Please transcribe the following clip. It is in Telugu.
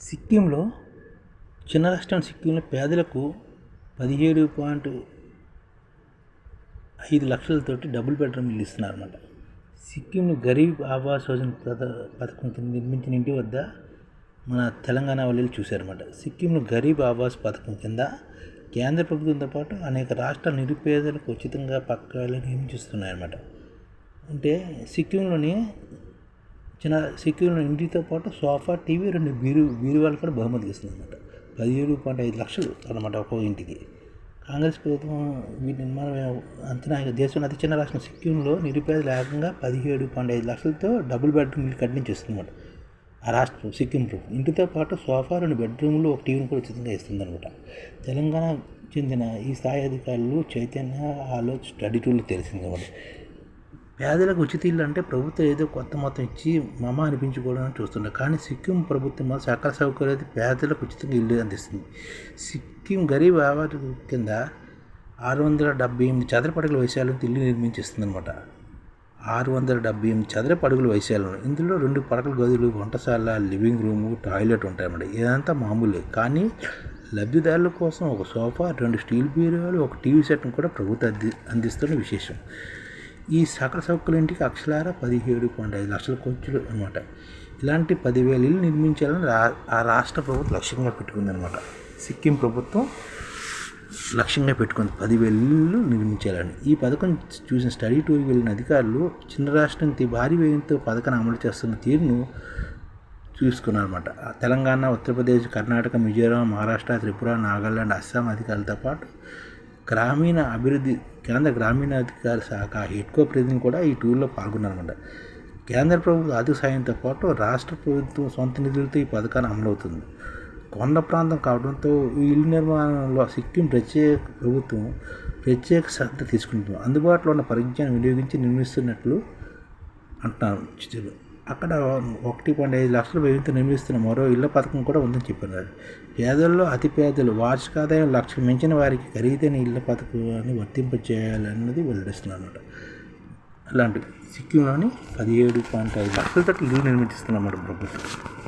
సిక్కింలో చిన్న రాష్ట్రం సిక్కింలో పేదలకు పదిహేడు పాయింట్ ఐదు లక్షలతోటి డబుల్ బెడ్రూమ్ ఇల్లు ఇస్తున్నారు అనమాట సిక్కింను గరీబ్ ఆవాస్ యోజన పథ- పథకం కింద నిర్మించిన ఇంటి వద్ద మన తెలంగాణ వాళ్ళు చూశారన్నమాట. సిక్కింను గరీబ్ ఆవాస్ పథకం కింద కేంద్ర ప్రభుత్వంతో పాటు అనేక రాష్ట్రాల నిరుపేదలకు ఉచితంగా పక్కాలు నిర్మించిస్తున్నాయన్నమాట అంటే సిక్కింలోని చిన్న సిక్కింలో ఇంటితో పాటు సోఫా టీవీ రెండు బీరు బీరువాళ్ళు కూడా బహుమతికి ఇస్తుంది అనమాట పదిహేడు పాయింట్ ఐదు లక్షలు అనమాట ఒక్కో ఇంటికి. కాంగ్రెస్ ప్రభుత్వం వీటి నిర్మాణం అంచనా దేశంలో అతి చిన్న రాష్ట్రం సిక్కింలో నిరుపేద లేకుండా పదిహేడు పాయింట్ ఐదు లక్షలతో డబుల్ బెడ్రూమ్ ఇల్లు కట్టించేస్తుంది అనమాట ఆ రాష్ట్రం సిక్కిం ప్రభుత్వం. ఇంటితో పాటు సోఫా రెండు బెడ్రూమ్లు ఒక టీవీని కూడా ఉచితంగా ఇస్తుంది అనమాట తెలంగాణ చెందిన ఈ స్థాయి అధికారులు చైతన్య ఆలోచ్ స్టడీ టూల్ తెలిసింది అనమాట పేదలకు ఉచిత ఇల్లు అంటే ప్రభుత్వం ఏదో కొత్త మొత్తం ఇచ్చి మమ అనిపించుకోవడం చూస్తున్నారు కానీ సిక్కిం ప్రభుత్వం సకల సౌకర్యాలు పేదలకు ఉచితంగా ఇల్లు అందిస్తుంది. సిక్కిం గరీబ్ ఆవాజ్ కింద ఆరు వందల డెబ్బై ఎనిమిది చదరపు అడుగుల వైశాల్యంతో ఇల్లు నిర్మించిస్తుంది అనమాట ఆరు వందల డెబ్బై ఎనిమిది చదరపు అడుగుల వైశాల్యం. ఇందులో రెండు పడకల గదులు వంటశాల లివింగ్ రూము టాయిలెట్ ఉంటాయన్నమాట. ఇదంతా మామూలే. కానీ లబ్ధిదారుల కోసం ఒక సోఫా రెండు స్టీల్ బీరువాలు ఒక టీవీ సెట్ను కూడా ప్రభుత్వం అంది అందిస్తున్న విశేషం. ఈ సకల సౌకర్యంటికి ఇంటికి పదిహేడు పాయింట్ ఐదు లక్షల ఖర్చులు అనమాట ఇలాంటి పదివేల ఇల్లు నిర్మించాలని రా ఆ రాష్ట్ర ప్రభుత్వం లక్ష్యంగా పెట్టుకుందనమాట సిక్కిం ప్రభుత్వం లక్ష్యంగా పెట్టుకుంది పదివేల ఇల్లు నిర్మించాలని. ఈ పథకం చూసిన స్టడీ టూర్కి వెళ్ళిన అధికారులు చిన్న రాష్ట్రానికి భారీ వ్యయంతో పథకాన్ని అమలు చేస్తున్న తీరును చూసుకున్నారన్నమాట. తెలంగాణ ఉత్తరప్రదేశ్ కర్ణాటక మిజోరాం మహారాష్ట్ర త్రిపుర నాగాలాండ్ అస్సాం అధికారులతో పాటు గ్రామీణ అభివృద్ధి కేంద్ర గ్రామీణాధికార శాఖ హెడ్కో ప్రతినిధి కూడా ఈ టూర్లో పాల్గొన్నారన్నమాట. కేంద్ర ప్రభుత్వ ఆర్థిక సాయంతో పాటు రాష్ట్ర ప్రభుత్వం సొంత నిధులతో ఈ పథకాన్ని అమలవుతుంది. కొండ ప్రాంతం కావడంతో ఈ ఇల్లు నిర్మాణంలో సిక్కిం ప్రత్యేక ప్రభుత్వం ప్రత్యేక శ్రద్ధ తీసుకుంటుంది. అందుబాటులో ఉన్న పరిజ్ఞానం వినియోగించి నిర్మిస్తున్నట్లు అంటున్నారు. చిత్రులు అక్కడ ఒకటి పాయింట్ ఐదు లక్షల వ్యయంతో నిర్మిస్తున్న మరో ఇళ్ళ పథకం కూడా ఉందని చెప్పారు పేదల్లో అతి పేదలు వార్షిక ఆదాయం లక్ష మించిన వారికి ఖరీదైన ఇళ్ళ పథకాన్ని వర్తింపచేయాలన్నది వెల్లడిస్తున్నారు అనమాట అలాంటి సిక్కింలోని పదిహేడు పాయింట్ ఐదు లక్షలతో ఇల్లు నిర్మించిస్తున్నమాట ప్రభుత్వం.